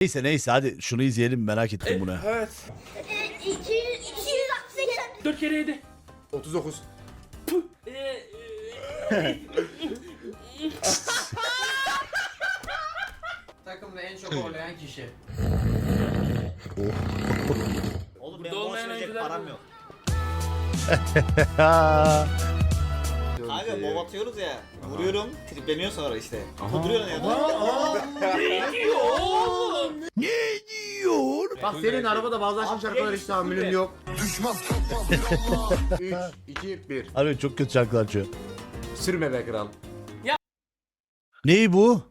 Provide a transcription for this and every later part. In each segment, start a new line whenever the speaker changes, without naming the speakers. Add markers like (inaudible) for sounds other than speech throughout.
Neyse neyse hadi şunu izleyelim merak ettim bunu.
Evet.
200 280
4 kere 7.
39.
Takımda en çok oynayan kişi.
Oğlum
Burada
benim borç
olmayan
verecek
oyuncular
param
bu.
yok.
Ha. (laughs)
Kanka atıyoruz ya. Vuruyorum, tripleniyor sonra işte. Kuduruyor ya. (laughs)
ne diyor?
Bak senin arabada bazı aşk şarkılar hiç tahammülüm yok. 3, 2, 1.
Abi çok kötü şarkılar açıyor.
Sürme be kral.
Ney bu?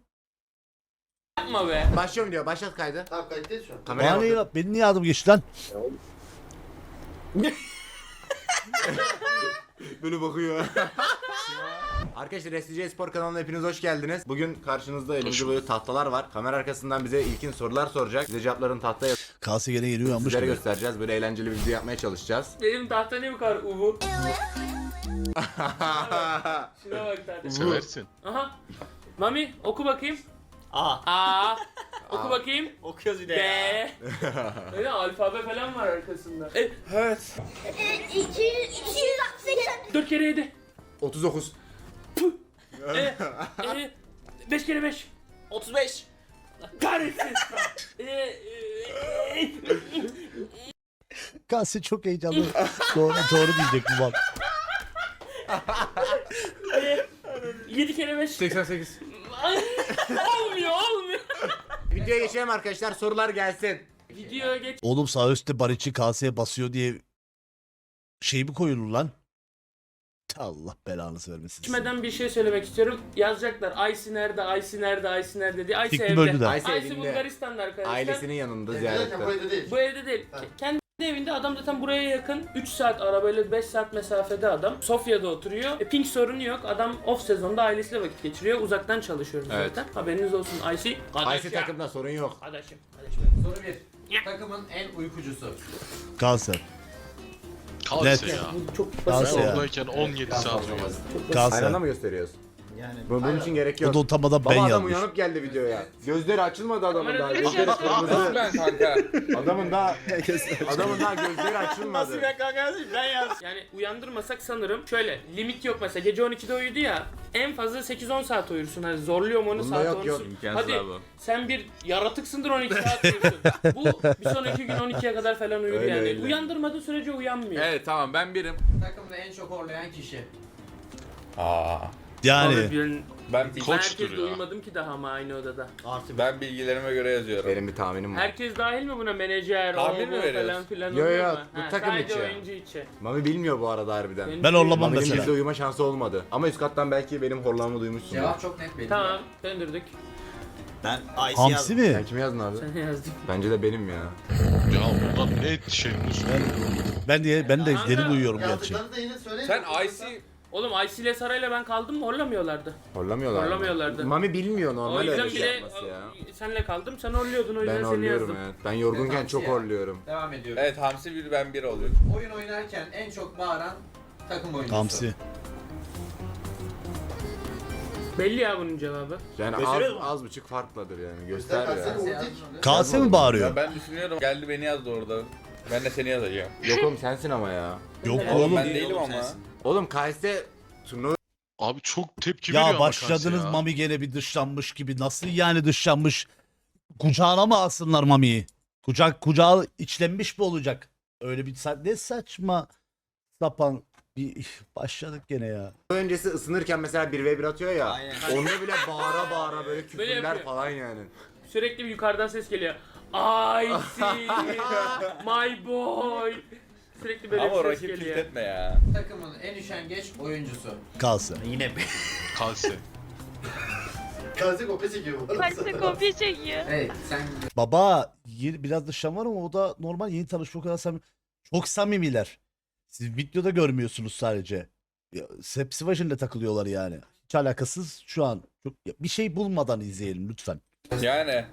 Yapma be.
Başlıyorum diyor. Başlat kaydı.
Tamam kayıttayız şu an.
Kameraya
Bana
bak.
ya, benim niye adım geçti lan? (laughs)
Böyle bakıyor. (laughs) Arkadaşlar SCC Spor kanalına hepiniz hoş geldiniz. Bugün karşınızda elimizde böyle tahtalar var. Kamera arkasından bize ilkin sorular soracak. Bize cevapların tahtaya
Kase gene geliyor yanmış
sizlere
gibi.
göstereceğiz. Böyle eğlenceli bir video yapmaya çalışacağız.
Benim tahta ne bu kadar uvu? (laughs) Şuna bak tahta.
Seversin.
Aha. Mami oku bakayım.
Aha,
A. (laughs) Oku bakayım.
okuyoruz yine
B.
ya. (laughs)
Öyle alfabe falan var arkasında. E,
Evet.
200 280
4 kere 7.
39. (laughs)
E, e, 5 kere 5.
35.
Kahretsin. (laughs) e, e, e,
Kase çok heyecanlı. doğru, doğru diyecek bu bak. (laughs)
7 kere 5.
88.
olmuyor olmuyor.
Videoya geçelim arkadaşlar. Sorular gelsin.
Videoya geç.
Oğlum sağ üstte Bariç'i kaseye basıyor diye şey mi koyulur lan? Allah belanızı vermesin.
Geçmeden bir şey söylemek istiyorum. Yazacaklar Aysi nerede, Aysi nerede, Aysi nerede diye. Aysi
Fikri
evde.
de.
Aysi
Aysi
evinde.
Bulgaristan'da arkadaşlar.
Ailesinin yanında
derken
ziyarette.
burayı da değil.
Bu evde değil. Ke- Kendi evinde adam zaten buraya yakın 3 saat arabayla 5 saat mesafede adam. Sofya'da oturuyor. E, pink sorunu yok. Adam off sezonda ailesiyle vakit geçiriyor. Uzaktan çalışıyoruz
Evet.
zaten. Haberiniz olsun Aysi.
Aysi takımda sorun yok.
Kardeşim. Kardeşim.
Soru 1. Takımın en uykucusu.
Kase.
Kalse
Net.
ya.
Bu çok
Ben
basit.
Kalse ya.
oradayken 17 saat uyuyorum.
Aynı anda mı gösteriyoruz?
Yani.
Bunun, bunun için gerek
O
yok.
da utanmadan
Baba
ben
adam
yazmış.
uyanıp geldi videoya. Gözleri açılmadı adamın daha. Gözleri
şey
kırmızı.
Ben kanka.
Adamın daha adamın daha gözleri
Nasıl
açılmadı.
bir kanka ben yaz.
Yani uyandırmasak sanırım şöyle limit yok mesela gece 12'de uyudu ya en fazla 8-10 saat uyursun hani zorluyorum onu
Bunda
saat
yok,
10'su.
yok.
Hadi sen bir yaratıksındır 12 saat uyursun. (laughs) Bu bir sonraki gün 12'ye kadar falan uyur
Öyle,
yani.
öyle.
Uyandırmadığı sürece uyanmıyor.
Evet tamam ben birim.
Takımda en çok oynayan kişi.
Aa.
Abi
Yani
ben,
Ben
herkesle
ya.
uyumadım ki daha ama aynı odada.
Artı
ben bilgilerime göre yazıyorum.
Benim bir tahminim var.
Herkes dahil mi buna menajer,
Tahmin mi
bu
veriyoruz?
falan filan
Yo,
oluyor
yo,
mu?
bu takım
sadece
içi.
oyuncu içi.
Mami bilmiyor bu arada harbiden.
Ben orlamam
Mami'nin
mesela.
bizde uyuma şansı olmadı. Ama üst kattan belki benim horlamamı duymuşsun.
Cevap çok net belli.
Tamam döndürdük.
Ben Ice
hamsi
yazdım.
mi?
Sen kimi yazdın abi?
Sen yazdın.
Bence de benim ya.
Ya bundan ne şey
Ben, ben diye ben de
Kanka,
derin uyuyorum gerçi.
Yazdıklarını da yine söyleyin.
Sen Icy
Oğlum Aysi ile Saray'la ben kaldım mı horlamıyorlardı.
Horlamıyorlar. mı?
Horlamıyorlardı.
Mami bilmiyor
O
normal
yüzden
öyle şey
bile
yapması ya.
senle kaldım. Sen horluyordun o yüzden
Ben
seni
horluyorum
yazdım.
evet. Ben yorgunken
Evet,
çok
ya.
horluyorum.
Devam ediyorum.
Evet Hamsi bir ben bir oluyor.
Oyun oynarken en çok bağıran takım oyuncusu.
Hamsi.
Belli ya bunun cevabı.
Yani az,
Gösteriyor mu?
az buçuk farklıdır yani.
Göster
ya.
Kase mi
Ya
bağırıyor?
ben düşünüyorum geldi beni yazdı orada. Ben de seni yazacağım.
Yok oğlum sensin ama ya.
Yok.
Oğlum ben
Değil
değilim ama.
sensin.
Oğlum KS'de turnuva
Abi çok tepki veriyor
Ya
ama
başladınız
Kalse ya.
Mami gene bir dışlanmış gibi. Nasıl yani dışlanmış? Kucağına mı alsınlar Mami'yi? Kucak kucağı içlenmiş mi olacak? Öyle bir sa- ne saçma sapan bir başladık gene ya.
öncesi ısınırken mesela 1v1 atıyor ya.
Aynen.
Onda bile bağıra bağıra böyle küfürler
yapıyor.
falan yani.
Sürekli bir yukarıdan ses geliyor. I (laughs) see my boy. Sürekli böyle
Ama
bir ses
rakip tilt
geliyor.
etme ya.
Takımın en üşengeç oyuncusu.
Kalsın.
Yine
Kalse.
Kaze kopya çekiyor bu.
Farklı kopya çekiyor.
Evet sen
Baba yeni, biraz dışlan var ama o da normal yeni tanışma o kadar samimi. Çok samimiler. Siz videoda görmüyorsunuz sadece. Ya, başında takılıyorlar yani. Hiç alakasız şu an. Çok, ya, bir şey bulmadan izleyelim lütfen.
Yani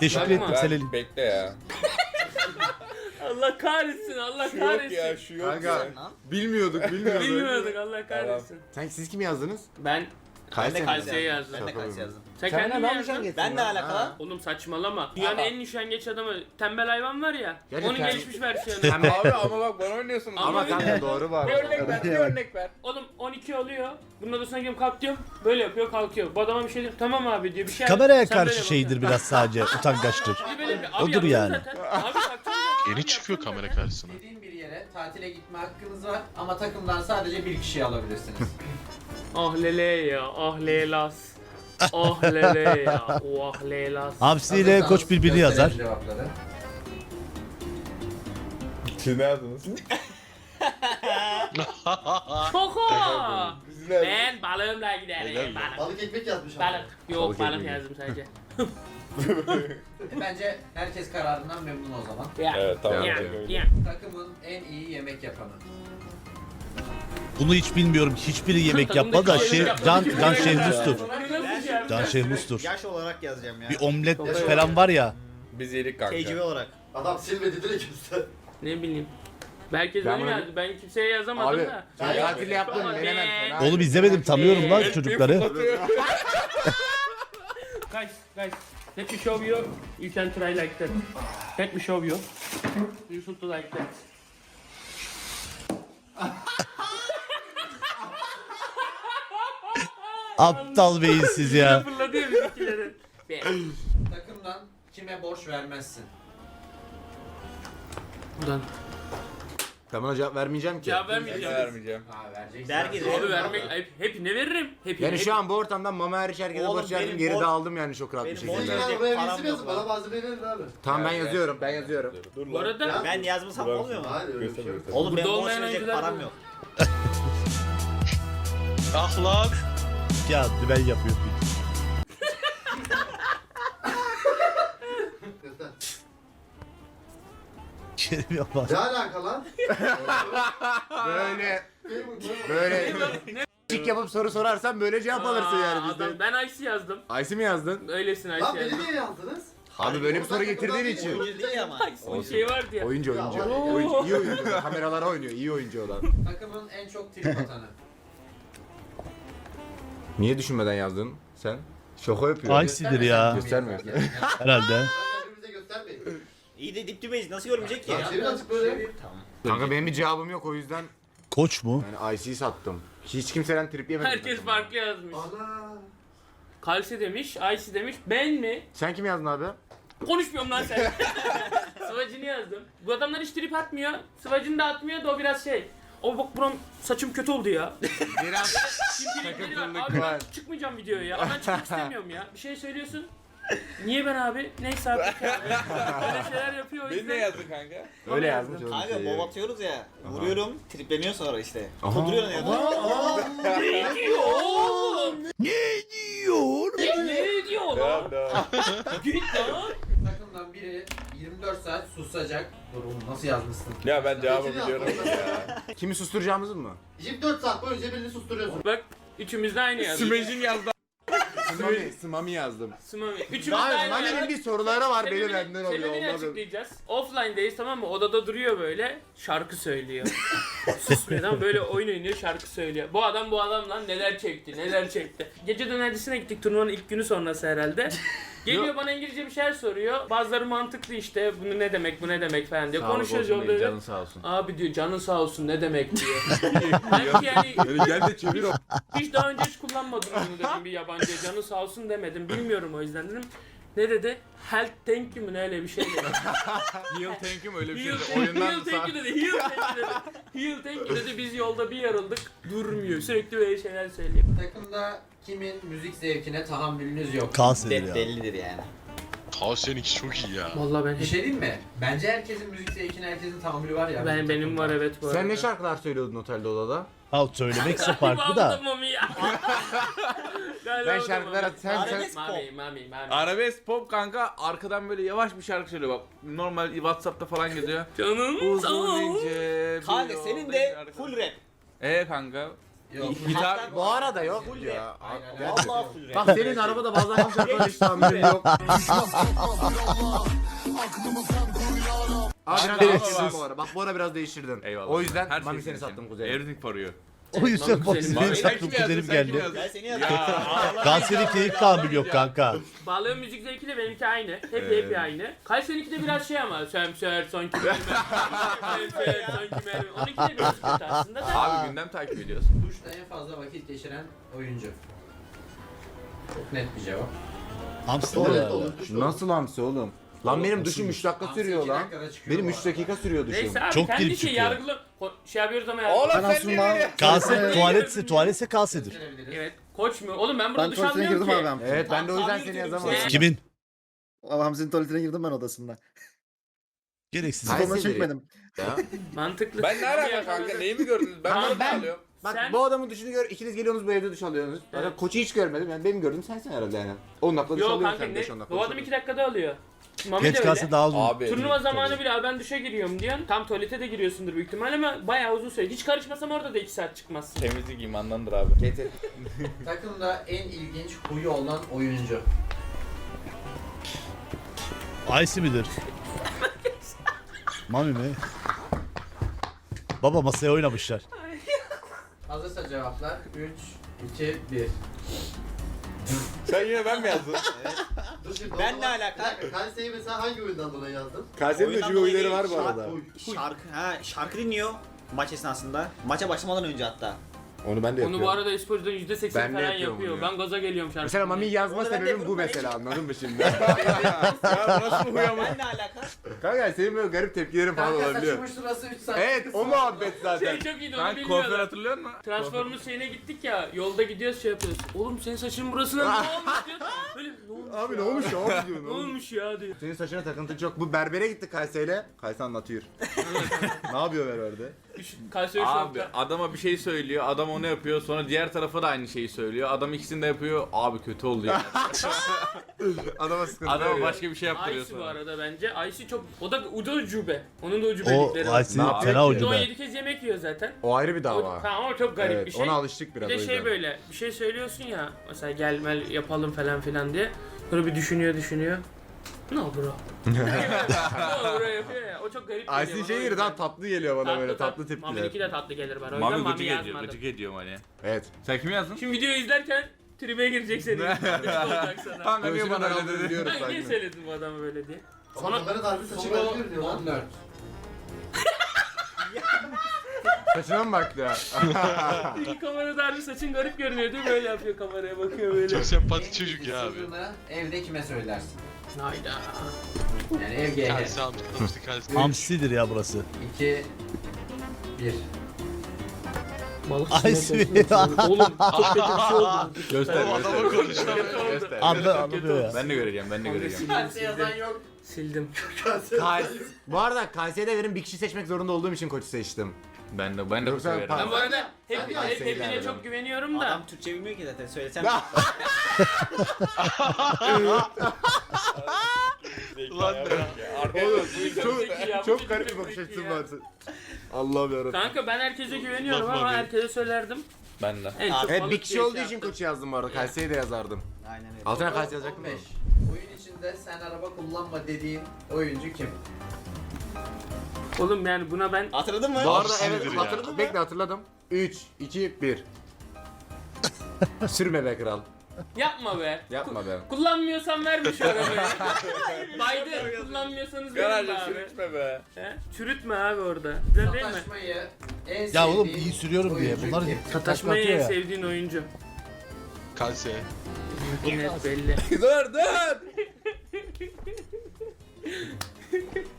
Teşekkür
Bakma.
ettim Selin.
bekle ya.
Allah kahretsin Allah
Şu yok
kahretsin.
ya şu yok
Kanka.
ya.
Bilmiyorduk bilmiyorduk.
Bilmiyorduk Allah kahretsin.
Sen siz kim yazdınız?
Ben
Ben de
Kayseri.
Kayseri yazdım.
Ben de Kayseri yazdım.
Sen
Sen
kendin mi yazdın?
Ben de
lan?
alakalı.
Ha.
Oğlum saçmalama. Dünyanın
Ama-
en üşengeç adamı tembel hayvan var ya.
Gerçekten.
Onun gelişmiş versiyonu.
Sen
Abi ama bak bana oynuyorsunuz.
Ama kanka (laughs) doğru var.
Bir örnek ver, bir örnek ver.
Oğlum 12 oluyor. Bunun odasına gidiyorum kalk diyorum. Böyle yapıyor kalkıyor. Bu adama bir şey diyorum. Tamam abi diyor. Bir şey
Kameraya
Sen böyle
karşı
bak.
şeydir biraz sadece (laughs) utangaçtır.
Böyle bir- Abi
Odur
yaptım
yani.
Zaten. Abi kalktım.
Yeni çıkıyor kamera karşısına.
Yere tatile gitme hakkınız var ama takımdan sadece bir kişiyi alabilirsiniz. (laughs)
Ah lele ya. Ah lelas. Ah lele ya. Oh lelas.
Hamsi ile
Hazırsanız
koç birbirini
gösterelim
yazar.
Cevapları.
Siz ne yazdınız?
Koko.
Ne?
Ben balığımla giderim. Balık.
Balık ekmek yazmış ama.
Balık. Yok
Balık
balık
ekmeği.
yazdım sadece. (laughs) (laughs)
Bence herkes kararından memnun o zaman.
Ya.
Evet tamam.
Ya. Ya.
Takımın en iyi yemek yapanı.
Bunu hiç bilmiyorum. Hiçbiri yemek yapmadı da şey Can Can Şehmus'tur. Can Şehmus'tur.
Yaş olarak yazacağım ya.
Bir omlet falan var ya.
Biz yedik kanka.
Tecrübe olarak.
Adam silmedi direkt göster.
Ne bileyim. Herkes
Ben
öyle
bunu-
yazdı. Ben kimseye yazamadım
Abi
da.
sen tatilde yaptın
Ama
menemen.
Oğlum izlemedim tanıyorum lan çocukları.
Guys, (laughs) guys, let me show you. You can try like that. Let me show you. You should do like that. (laughs)
Aptal beyinsiz ya.
Fırladı ya bizimkileri. Be.
Takımdan kime borç vermezsin?
Buradan.
Ben buna cevap vermeyeceğim ki.
Cevap vermeyeceğim.
vermeyeceğim.
Ha vereceksin.
Vergi
Abi,
Verin
vermek
abi.
ayıp. Hepine veririm. Hepine.
Yani şu an bu ortamdan mama hariç herkese
Oğlum,
borç verdim
benim
geri
borç-
de aldım yani çok rahat bir
benim
şekilde.
borç-
Sen
Verecek
buraya
param
yazın
yok
bana malzeme verin abi.
Tamam ben yazıyorum ben yazıyorum.
Dur
Bu arada
Ben yazmasam olmuyor mu?
Hayır öyle bir şey yok.
Oğlum
Burada
benim borç
olmayan
verecek
oyuncular
param
mı?
yok. (laughs)
Ah lan.
Ya ben yapıyorum. Kerim yapmaz.
Ne alaka lan? (laughs)
Böyle böyle Çık yapıp soru sorarsan böyle cevap alırsın yani
Aa, adam, ben Ice yazdım.
Aysi mi yazdın?
Öylesin Ice
Lan beni
yazdım.
niye yazdınız?
Abi böyle bir soru getirdiğin için.
Oyuncu değil ama.
Ice'ın şey vardı ya.
Oyuncu oyuncu.
ya.
oyuncu. İyi oyuncu. Kameralara oynuyor. iyi oyuncu olan.
Takımın en çok trip atanı.
Niye düşünmeden yazdın sen? Şaka yapıyor.
Aysidir ya.
Göstermiyor.
Herhalde. (laughs)
İyi de dip dibeyiz nasıl görmeyecek ki?
Ya çevir açık böyle.
Tamam.
Kanka benim bir cevabım yok o yüzden
Koç mu?
yani IC'yi sattım. Hiç kimseden trip yemedim.
Herkes
takımda.
farklı yazmış.
Ana.
Kalsi demiş, Ice demiş. Ben mi?
Sen kim yazdın abi?
Konuşmuyorum lan sen. (laughs) Sıvacını yazdım. Bu adamlar hiç trip atmıyor. Sıvacını da atmıyor da o biraz şey. O bak buram saçım kötü oldu ya. (laughs)
Biraz
Şimdi tripleri var. Abi ben
var.
çıkmayacağım videoya ya. Ben çıkmak istemiyorum ya. Bir şey söylüyorsun. Niye ben abi? Neyse artık ya. Böyle şeyler yapıyor o
Beni ne
yüzden.
yazdın kanka?
öyle yazmış oğlum.
Kanka
şey.
mob atıyoruz ya. Vuruyorum tripleniyor sonra işte. Kuduruyorsun ya. (laughs)
Ne diyor oğlum?
Ne diyor?
Ne diyor lan? Git lan.
Takımdan biri 24 saat susacak. Dur oğlum nasıl yazmışsın?
Ya ben cevabı biliyorum ya.
Kimi susturacağımızı mı?
24 saat boyunca birini susturuyorsun.
Bak üçümüz de aynı yazdık.
Smash'in yazdı.
Smami, Smami yazdım.
Smami. Üçümüz de
Daha
aynı
Mami'nin bir soruları var
Sebebini-
beni benden alıyor
sebebini
olmadı.
açıklayacağız. Offline'deyiz tamam mı? Odada duruyor böyle. Şarkı söylüyor. (laughs) Susmuyor tamam mı? Böyle oyun oynuyor şarkı söylüyor. Bu adam bu adam lan neler çekti neler çekti. Gece dönercisine gittik turnuvanın ilk günü sonrası herhalde. Geliyor bana İngilizce bir şeyler soruyor. Bazıları mantıklı işte bunu ne demek bu ne demek falan diyor. Konuşuyoruz yolda öyle.
sağ olsun.
Abi diyor canın sağ olsun ne demek diyor. (laughs) Halbuki yani
Gel de çevir o.
hiç daha önce hiç kullanmadım bunu dedim bir yabancıya. Canı sağ olsun demedim. Bilmiyorum o yüzden dedim. Ne dedi? Health thank you mu ne öyle bir şey dedi. (laughs)
Heal tank'im öyle bir
Heal,
şeydi.
heal
Oyundan
thank you dedi. Heal (laughs) thank you dedi. Heal thank you dedi. Biz yolda bir yarıldık. Durmuyor. Sürekli böyle şeyler söylüyor.
Takımda kimin müzik zevkine tahammülünüz yok?
Kanserdir
Net
ya.
bellidir yani.
Ha seninki çok iyi ya.
Vallahi ben
Bir şey diyeyim mi? Bence herkesin müzik zevkine herkesin tahammülü var ya.
ben benim var evet bu arada.
Sen ne şarkılar söylüyordun otelde odada?
Ha söylemekse farklı da. (laughs)
Ben şarkılara sen sen
Arabesk pop.
Mami, mami, mami.
Arabesk pop kanka arkadan böyle yavaş bir şarkı söylüyor bak. Normal Whatsapp'ta falan geziyor.
Canım sağ ol.
ince bir
Kanka
yol
senin de
şarkı.
full rap.
Ee kanka.
Yok.
Gitar
bu arada yok
Full
ya.
rap.
Aynen.
Vallahi full rap.
Bak senin arabada bazen şarkılara hiç tahammülüm yok. Abi biraz değiştirdim
bak.
bu ara. Bak bu ara biraz değiştirdim.
Eyvallah.
O yüzden
Her
Mami seni sattım kuzey.
Everything for you.
O yüzden bak
Selim.
benim
Abi,
sen
aklıma
kimi yazdın,
kuzenim geldi.
Ben seni
Ya
yazdım. (laughs)
Allah
Kayseri keyif tahammülü yok kanka.
Bağlığın müzik zevkiyle benimki aynı. Hep hep aynı. Kayseri'ninki de biraz şey ama. Semser sanki mermer. Semser (laughs) sanki mermer. Onunki de biraz kötü aslında da.
Abi gündem takip ediyoruz.
Duşta en fazla vakit geçiren oyuncu. Çok net bir cevap.
Olur.
Nasıl hamsi oğlum? Lan benim duşum 3 dakika sürüyor lan. Benim
bu
3
arada.
dakika sürüyor duşum.
Neyse abi
Çok
kendi
girip
şey
çıkıyor.
yargılı. Ko- Şey yapıyoruz ama yargılı.
Oğlum
Ben
sen niye
Kase, tuvaletse, tuvaletse kasedir.
Evet. Koç mu? Oğlum ben burada
Ben
duş
tuvaletine
almıyorum
girdim
ki.
abi ben.
Evet ben de o yüzden seni yazamadım.
Kimin?
Ama Hamzi'nin tuvaletine girdim ben odasında.
Gereksiz.
Hayır.
Koluna.
Ya. (laughs)
Mantıklı.
Ben ne alaka kanka? Neyi mi gördünüz? Ben
Tamam, ben-
alıyorum.
Bak
Sen-
bu adamın duşunu gör, ikiniz geliyorsunuz bu evde duş alıyorsunuz. Zaten
Evet.
koçu hiç görmedim. Yani benim gördüğüm sensin herhalde yani. 10 dakika duş
Yok
alıyorsun
kanka
sen
ne?
5-10 dakika.
Bu
duş
adam 2
alıyorsun.
dakikada alıyor. Mami
Geç
de öyle.
daha uzun.
Abi.
Turnuva zamanı bile abi ben duşa giriyorum diyorsun. Tam tuvalete de giriyorsundur büyük ihtimal ama bayağı uzun süre. Hiç karışmasam orada da 2 saat çıkmazsın.
Temizlik imandandır abi.
Getir. (laughs)
Takımda en ilginç huyu olan oyuncu.
Aysi midir? (laughs) Mami mi? Baba masaya oynamışlar. (laughs)
Hazırsa cevaplar 3, 2, 1.
Sen yine ben mi yazdın?
Şimdi,
Ben
o
ne
zaman-
alaka?
Bir dakika, mesela hangi oyundan dolayı yazdın?
Kayseri'nin de
Oyundan dolayı
oyunları
değil,
var bu
şarkı-
arada.
Şarkı, ha, şarkı dinliyor maç esnasında. Maça başlamadan önce hatta.
Onu ben de
Onu
yapıyorum.
bu arada esporcuda %80
Ben de
falan
yapıyorum
yapıyor.
bunu ya.
Ben gaza geliyorum şarkı.
Mesela Mami yazma
Onu ben de
sebebim bu
yapıyorum, ben
mesela anladın mı şimdi? (laughs)
ya nasıl bu ya?
Ben ne alaka?
Kanka senin böyle garip tepkilerin falan
Kanka
olabiliyor.
saçımın şurası 3 saat.
Evet o muhabbet zaten.
Şey çok iyiydi onu
Kanka kuaför hatırlıyor musun?
Transformers şeyine gittik ya yolda gidiyoruz şey yapıyoruz. Oğlum senin saçın burasına ne olmuş diyor. (laughs) Böyle ne olmuş
Abi
ya?
ne olmuş ya abi. (laughs)
Ne olmuş ya diyor.
Senin saçına takıntın çok. Bu berbere gittik Kayseri'yle. Kayseri anlatıyor. ne yapıyor berberde?
Üç- Kayseri
Abi
şokta.
adama bir şey söylüyor, adam onu yapıyor, sonra diğer tarafa da aynı şeyi söylüyor. Adam ikisini de yapıyor, abi kötü oldu ya. (laughs)
Adama sıkıntı
Adama
veriyor.
başka bir şey yaptırıyor
Aysi bu
sonra.
arada bence. Aysi çok o da o da ucube. Onun da
O
ucubelikleri var.
Aysi
Ne yapıyor
fena
ki?
ucu
O
be.
7 kez yemek yiyor zaten.
O ayrı bir
O,
dava.
tamam ama çok garip
evet,
bir şey.
ona alıştık
Bir
biraz
de
o
şey
yüzden.
böyle bir şey söylüyorsun ya mesela gel mel yapalım falan filan diye. Sonra bir düşünüyor düşünüyor. No bro. no bro yapıyor ya. O çok garip geliyor
Aysin
bana,
şey
o yüzden.
daha tatlı geliyor bana böyle tatlı tepkiler.
Mami'ninki de tatlı gelir bana. O yüzden
Mami
Mami
gıcık ediyor,
yazmadım.
gıcık ediyor hani.
Evet.
Sen kimi yazdın?
Şimdi videoyu izlerken tribe girecek senin. (laughs) Gıcık olacak sana.
Kanka niye bana öyle dedi?
biliyorum
Ben niye
sanki.
söyledim bu adamı böyle diye.
Sonra kamera darbe saçı garip görünüyor lan.
14. (laughs)
Saçına mı baktı ya? (laughs)
İki kamerada harbi saçın garip görünüyor diye böyle yapıyor kameraya bakıyor böyle.
Çok sempatik çocuk ya abi.
Sırrını evde kime söylersin?
Hayda.
Yani ev GG.
Kalsi anlatmıştı kalsi.
Hamsidir ya burası.
2, 1.
Balık
Aysi. (laughs)
Oğlum çok kötü bir şey oldu.
Göster,
Adama
göster.
konuştu.
Göster.
Anla anlıyor ya.
Ben de göreceğim, ben de göreceğim.
Kalse yazan yok.
Sildim. (laughs)
Kay Bu arada Kayseri'de benim bir kişi seçmek zorunda olduğum için koçu seçtim.
Ben de, ben de
Yoksa
severim.
Ben bu arada hep, hep,
Ayşe'yi
hepine çok güveniyorum da.
Adam Türkçe bilmiyor ki zaten söylesem.
Ulan.
Oğlum
çok
çok garip bir bakış
ya.
var. Allah'ım yarabbim.
Kanka ben herkese güveniyorum ama herkese söylerdim.
Ben de.
Evet
balık
bir kişi
diye
olduğu
şey
için koçu yazdım bu arada. Kayseri'yi de yazardım.
Aynen öyle.
Altına Kayseri yazacaktım
15.
mı?
Oyun içinde sen araba kullanma dediğin oyuncu kim?
Oğlum yani buna ben
Hatırladın mı?
Bu arada evet
ya.
hatırladım. Bekle hatırladım. 3, 2, 1. Sürme be kral.
yapma be.
Yapma be.
Kullanmıyorsan verme şu arabayı. Biden kullanmıyorsanız verin be
Garajı
abi.
sürtme be.
He? Çürütme abi orada. Güzel değil mi?
Sataşmayı en
Ya oğlum
sevdiğin
iyi sürüyorum diye.
oyuncu
Bunlar
kim?
Sataşmayı en
ya.
sevdiğin oyuncu.
Kalsi.
Net belli. (laughs)
dur dur. (laughs)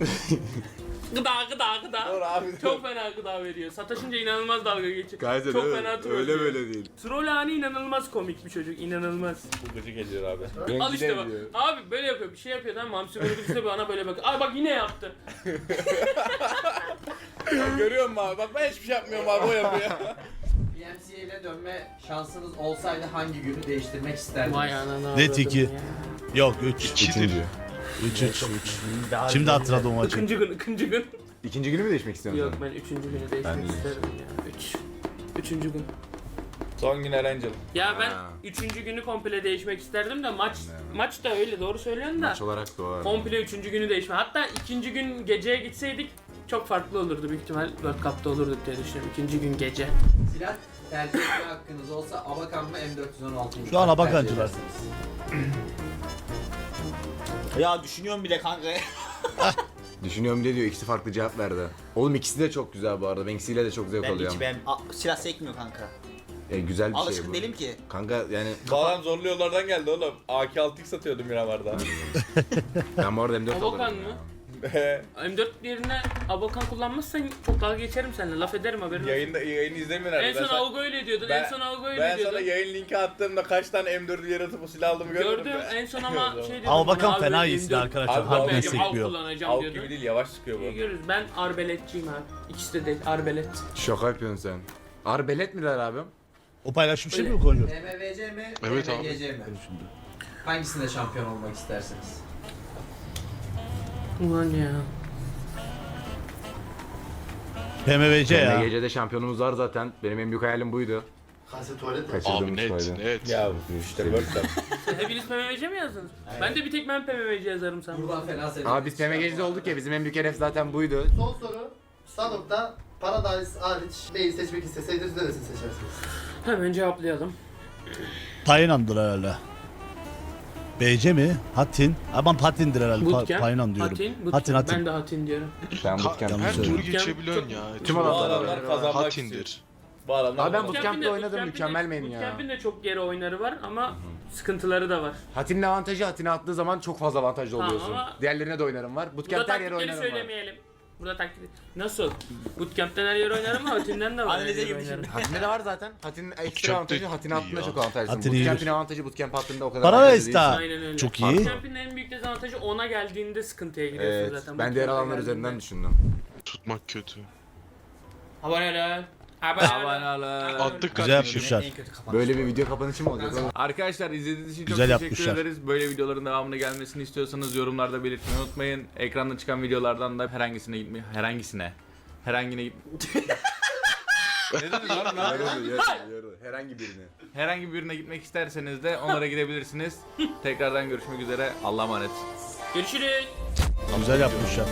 (laughs)
Gıda gıda gıda.
Dur abi.
Çok fena gıda veriyor. Sataşınca inanılmaz dalga geçiyor.
Kayseri
Çok fena troll
öyle
diyor.
böyle değil.
Troll hani inanılmaz komik bir çocuk. inanılmaz.
Bu gıcık ediyor abi.
Al işte bak. Abi böyle yapıyor. Bir şey yapıyor tamam mı? Hamsi böyle bir bana böyle bakıyor. Ay bak yine yaptı. (laughs)
Görüyor musun abi? Bak ben hiçbir şey yapmıyorum abi o yapıyor.
BMC ile dönme şansınız olsaydı hangi günü değiştirmek isterdiniz?
Vay anana.
Net iki. Yok 3.
İkidir.
3 3 3. Şimdi hatırladım o maçı.
Ikinci gün, ikinci gün.
İkinci günü mü değişmek istiyorsun
Yok ben üçüncü günü
Ben
değişmek
de
isterim ya. Üç. Üçüncü gün.
Son gün Erencil.
Ya ben
Ha.
üçüncü günü komple değişmek isterdim de maç
Ben de.
maç da öyle doğru söylüyorsun da.
Maç olarak doğru.
Komple üçüncü günü değişme. Hatta ikinci gün geceye gitseydik çok farklı olurdu büyük ihtimal World Cup'ta olurduk diye düşünüyorum. İkinci gün gece.
Silah tercih etme hakkınız olsa Abakan mı M416 mı?
Şu an
Tercih
Abakan'cılar.
edersiniz.
Ya düşünüyorum bile kanka. (laughs)
Düşünüyorum diye diyor ikisi farklı cevap verdi. Oğlum ikisi de çok güzel bu arada. Ben ikisiyle de çok zevk
ben
alıyorum.
hiç ben silah sekmiyor kanka.
E, güzel bir şey
Alışkın
bu.
değilim ki.
Kanka yani
Bu adam zorlu yollardan geldi oğlum. AK-6X satıyordu Miramar'da.
ben bu arada M4 alırım.
Abokan
ya.
Mı? M4 yerine Abokan kullanmazsan çok dalga geçerim seninle. Laf ederim haberin olsun.
Yayında yayını izlemiyor herhalde.
En son
Ben sana-
Avgo öyle diyordun.
Ben-
en son Avgo öyle
Ben
diyordun.
sana yayın linki attığımda kaç tane M4'ü yere atıp o silah aldığımı görmedin
Gördüm
mi? (laughs)
en son ama (laughs) şey diyordum.
Al bakalım fena
abi
iyisi
M4
arkadaşlar.
Abi,
Harbiden
abi,
Av
sekmiyor.
kullanacağım diyordun.
gibi değil yavaş sıkıyor
İyi
bu.
görürüz. Ben arbeletçiyim abi. İkisi de değil. Arbelet.
Şaka yapıyorsun sen. Arbelet mi der abim?
O paylaşım şey mi koyuyor?
MMVC mi?
Evet abi.
MMGC mi? Hangisinde şampiyon olmak istersiniz?
Ulan ya.
PMVC ya.
MGC'de şampiyonumuz var zaten. Benim en büyük hayalim buydu.
Kalse tuvalet mi?
Kaçırdığım
Abi net net.
Ya işte World Cup. (laughs)
Hepiniz PMVC mi yazdınız? Ben de bir tek ben PMVC yazarım sana.
Buradan fena seni.
Abi biz PMG'de olduk ya bizim en büyük hedef zaten buydu.
Son soru. Sanok'ta Paradise hariç neyi seçmek isteseydiniz neresini seçersiniz?
Hemen cevaplayalım.
Tayinan'dır herhalde. BC mi? Hatin. Aman Patin'dir herhalde. Pa-
Bootcamp.
Taylan diyorum.
Hatin. Bootcamp.
Hatin Hatin.
Ben de Hatin diyorum.
Ben
Ka-
Yanlış
her turu geçebiliyorsun ya.
Tüm adamlar
adamlar kazanmak istiyor.
Hatindir.
Bu adamlar
Abi ben bu- Bootcamp'te oynadım, mükemmel main ya.
Bootcamp'in de çok geri oyunları var ama sıkıntıları da var.
Hatin'in avantajı Hatin'e attığı zaman çok fazla avantajlı
Tamam
oluyorsun.
ama-
Diğerlerine de oynarım var.
Burada
Bootcamp'te her yere
taktikleri
oynarım var.
söylemeyelim. Burada taktik... Nasıl? Bootcamp'ten her yer oynarım ama Hatin'den de var.
girdi
oynarım.
şimdi.
Hatin'de de var zaten. Hatin'in ekstra avantajı Hatin
iyi
hattında
ya.
çok avantajlı.
Hatin
Bootcamp'in avantajı Bootcamp hattında o kadar
Para
avantajlı
da
değil.
ista.
Aynen öyle.
Çok iyi.
Bootcamp'in en büyük dezavantajı ona geldiğinde sıkıntıya giriyorsun
Evet.
zaten.
Ben diğer
Bootcamp'e
alanlar
geldiğinde.
üzerinden düşündüm.
Tutmak kötü.
Aboneler.
Aboneler.
Attık
Güzel
kardeşim.
yapmışlar.
En kötü kapanış.
Böyle bir video kapanışı mı olacak oğlum?
Arkadaşlar izlediğiniz için çok
Güzel
teşekkür
yapmışlar.
ederiz. Böyle videoların devamını gelmesini istiyorsanız yorumlarda belirtmeyi unutmayın. Ekranda çıkan videolardan da herhangisine gitmeyi herhangisine herhangine git (laughs) Ne dedin lan lan?
Herhangi birini.
Herhangi birine gitmek isterseniz de onlara gidebilirsiniz. (laughs) Tekrardan görüşmek üzere. Allah'a emanet.
Görüşürüz.
Güzel yapmışlar.